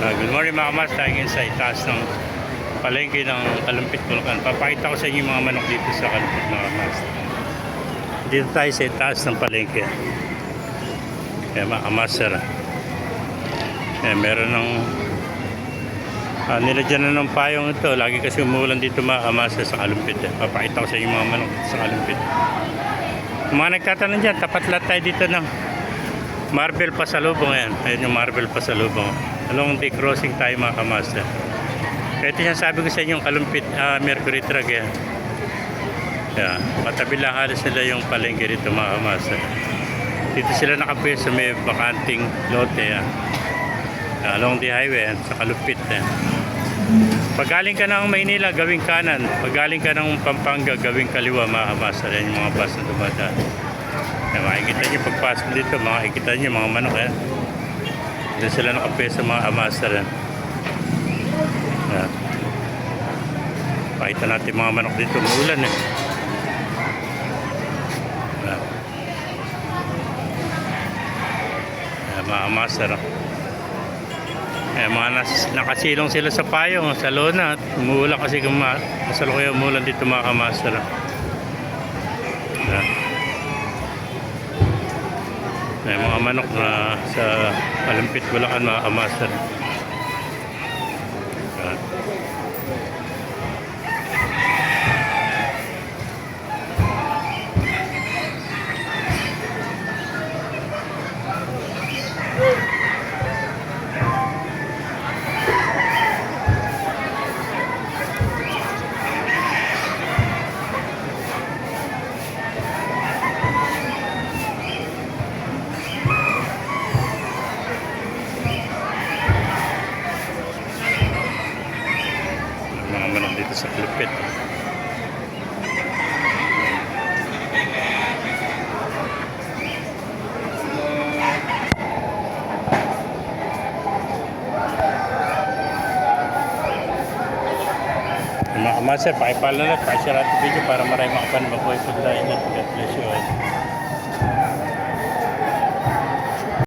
Uh, good morning mga kamas, tayo ngayon sa itaas ng palengke ng Kalumpit, Bulacan. Papakita ko sa inyo mga manok dito sa Kalumpit mga kamas. Dito tayo sa itaas ng palengke. Kaya mga kamas, sir. Eh, meron ng Ah, nilagyan na ng payong ito. Lagi kasi umuulan dito mga kamasa sa Kalumpit. Eh. Papakita ko sa inyo mga manok sa Kalumpit. Mga nagtatanong dyan, tapat lahat tayo dito ng Marble Pasalubong yan. Ayun yung Marble Pasalubong. Along the crossing tayo mga kamasa. Ito yung sabi ko sa inyo Kalumpit ah, Mercury Truck yan. Yeah. Matabi lang halos sila yung palengke rito mga kamasa. Dito sila nakapwesto may bakanting lote yan. Along the highway yan, sa Kalumpit yan. Pag galing ka ng Maynila, gawing kanan. Pag galing ka ng Pampanga, gawing kaliwa, mga kamasa. Yan yung mga bus na dumadaan. Yan, makikita nyo pagpasok dito, makikita nyo mga manok yan. Doon sila nakapeso mga kamasa rin. Yan. Pakita natin mga manok dito, muulan eh. Yan. Mga kamasa rin. Eh, mga nas, nakasilong sila sa payong, sa lona. Umuulan kasi kuma, kasalukuyan umuulan dito mga. Yan. Manok na sa Kalumpit, Bulacan mga kamaster. Manok dito sa Kalumpit. Mga kamaster, pakipala na, pakishare natin video para marami makapanood po ito tayo. God bless you all.